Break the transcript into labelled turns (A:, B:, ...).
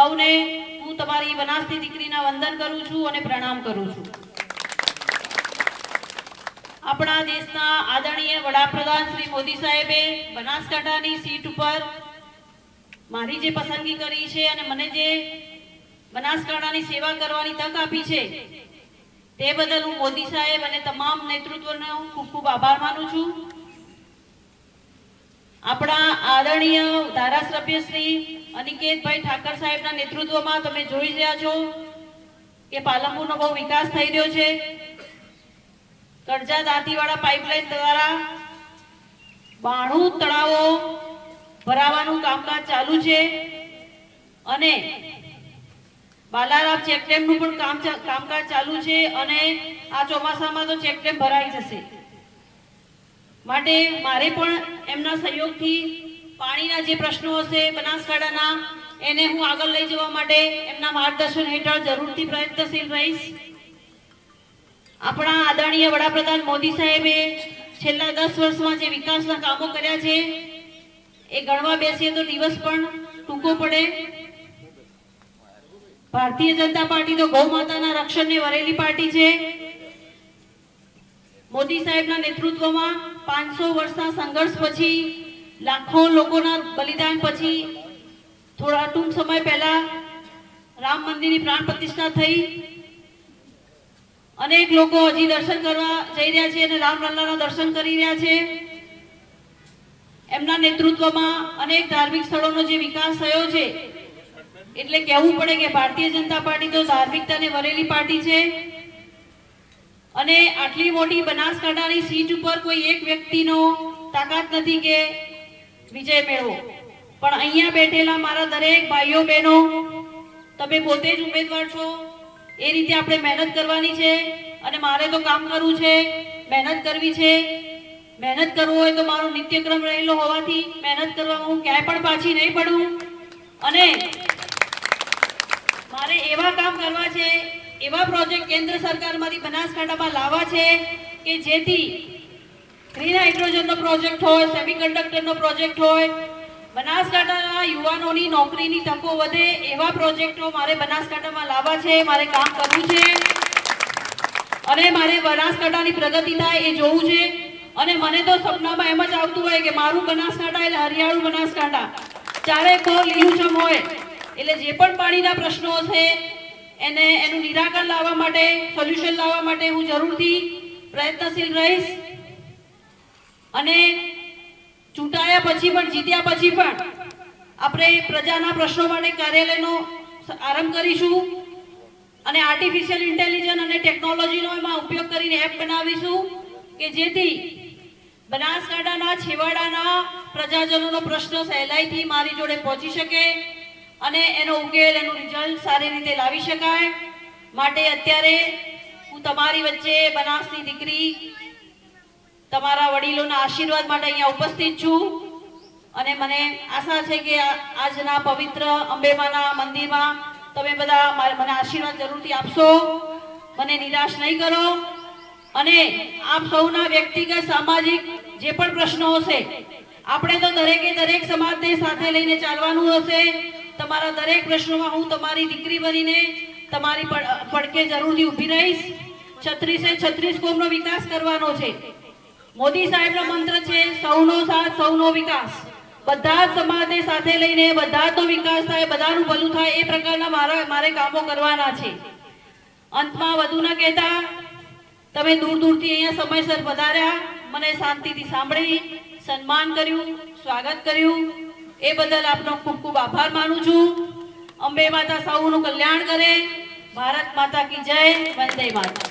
A: સૌને હું તમારી બનાસની દીકરીના વંદન કરું છું અને પ્રણામ કરું છું. આપણા દેશના આદરણીય વડાપ્રધાન શ્રી મોદી સાહેબે બનાસકાંઠાની સીટ ઉપર મારી જે પસંદગી કરી છે અને મને જે બનાસકાંઠાની સેવા કરવાની તક આપી છે, તે બદલ હું મોદી સાહેબ અને તમામ નેતૃત્વનો ખૂબ ખૂબ આભાર માનું છું. આપણા આદરણીય ધારાસભ્ય શ્રી અનિકેતભાઈ ઠાકર સાહેબના નેતૃત્વમાં તમે જોઈ રહ્યા છો કે પાલનપુરનો બહુ વિકાસ થઈ રહ્યો છે. કરજા દાંતીવાળા પાઇપલાઇન દ્વારા બાણું તળાવો ભરાવાનું કામકાજ ચાલુ છે અને બાલારામ ચેકડેમનું પણ કામ કામકાજ ચાલુ છે અને આ ચોમાસામાં તો ચેકડેમ ભરાઈ જશે. માટે મારે પણ એમના સહયોગથી પાણીના જે પ્રશ્નો હશે બનાસકાંઠાના, એને હું આગળ લઈ જવા માટે એમના માર્ગદર્શન હેઠળ જરૂરથી પ્રયત્નશીલ રહીશ. આપણા આદરણીય વડાપ્રધાન મોદી સાહેબે છેલ્લા દસ વર્ષમાં જે વિકાસના કામો કર્યા છે, એ ગણવા બેસીએ તો દિવસ પણ ટૂંકો પડે. ભારતીય જનતા પાર્ટી તો ગૌ માતાના રક્ષણને વરેલી પાર્ટી છે. મોદી સાહેબના નેતૃત્વમાં પાંચસો વર્ષના સંઘર્ષ પછી લાખો લોકોના બલિદાન પછી થોડા ટૂંક સમય પહેલા રામ મંદિરની પ્રાણ પ્રતિષ્ઠા થઈ. અનેક લોકો હજી દર્શન કરવા જઈ રહ્યા છે અને રામલલ્લાના દર્શન કરી રહ્યા છે. એમના નેતૃત્વમાં અનેક ધાર્મિક સ્થળોનો જે વિકાસ થયો છે, એટલે કહેવું પડે કે ભારતીય જનતા પાર્ટી તો ધાર્મિકતાને વરેલી પાર્ટી છે. અને આટલી મોટી બનાસકાંઠાની સીટ ઉપર કોઈ એક વ્યક્તિનો તાકાત નથી કે વિજય મેળવો. પણ અહીંયા બેઠેલા મારા દરેક ભાઈઓ, બહેનો, તમે પોતે જ ઉમેદવાર છો. એ રીતે આપણે મહેનત કરવાની છે અને મારે તો કામ કરવું છે, મહેનત કરવી છે. મહેનત કરવું હોય તો મારો નિત્યક્રમ રહેલો હોવાથી મહેનત કરવામાં હું ક્યાંય પણ પાછી નહીં પડું. અને મારે એવા કામ કરવા છે, એવા પ્રોજેક્ટ કેન્દ્ર સરકારમાંથી બનાસકાંઠામાં લાવવા છે કે જેથી ગ્રીન હાઇડ્રોજનનો પ્રોજેક્ટ હોય સેમિકન્ડક્ટરનો પ્રોજેક્ટ હોય, બનાસકાંઠાના યુવાનોની નોકરીની તકો વધે એવા પ્રોજેક્ટો મારે બનાસકાંઠામાં લાવવા છે, મારે કામ કરવું છે. અને મારે બનાસકાંઠાની પ્રગતિ થાય એ જોવું છે. અને મને તો સપનામાં એમ જ આવતું હોય કે મારું બનાસકાંઠા એટલે હરિયાળું બનાસકાંઠા. ચારે કોર લીલુંછમ હોય. એટલે જે પણ પાણીના પ્રશ્નો છે એને એનું નિરાકરણ લાવવા માટે સોલ્યુશન લાવવા માટે હું જરૂરથી પ્રયત્નશીલ રહીશ. અને ચૂંટાયા પછી પણ, જીત્યા પછી પણ આપણે પ્રજાના પ્રશ્નો માટે કાર્યાલયનો આરંભ કરીશું અને આર્ટિફિશિયલ ઇન્ટેલિજન્સ અને ટેકનોલોજીનો એમાં ઉપયોગ કરીને એપ બનાવીશું કે જેથી બનાસકાંઠાના, છેવાડાના પ્રજાજનોનો પ્રશ્ન સહેલાઈથી મારી જોડે પહોંચી શકે અને એનો ઉકેલ, એનું રિઝલ્ટ સારી રીતે લાવી શકાય. માટે અત્યારે હું તમારી વચ્ચે બનાસની દીકરી તમારા વડીલોના આશીર્વાદ માટે અહીંયા ઉપસ્થિત છું. અને મને આશા છે કે આજના પવિત્ર અંબેમાના મંદિરમાં તમે બધા મને આશીર્વાદ જરૂરથી આપશો. મને નિરાશ નહીં કરો. અને આપ સૌના વ્યક્તિગત સામાજિક જે પણ પ્રશ્નો હશે, આપણે તો દરેકે દરેક સમાજને સાથે લઈને ચાલવાનું હશે. તમારા દરેક પ્રશ્નોમાં હું તમારી દીકરી બનીને તમારી પડ- પડખે જરૂરથી ઊભી રહીશ. છત્રીસે છત્રીસ કોમનો વિકાસ કરવાનો છે. મોદી સાહેબનો મંત્ર છે, સૌનો સાથ, સૌનો વિકાસ. બધા જ સમાજને સાથે લઈને બધા જનો વિકાસ થાય, બધાનું ભલું થાય, એ પ્રકારના મારા મારે કામો કરવાના છે. અંતમાં વધુ ન કહેતા, તમે દૂર દૂરથી અહીંયા સમયસર પધાર્યા, મને શાંતિથી સાંભળી, સન્માન કર્યું, સ્વાગત કર્યું. એ બદલ આપનો ખૂબ ખૂબ આભાર માનું છું. અંબે માતા સૌનું કલ્યાણ કરે. ભારત માતા કી જય, વંદે માતા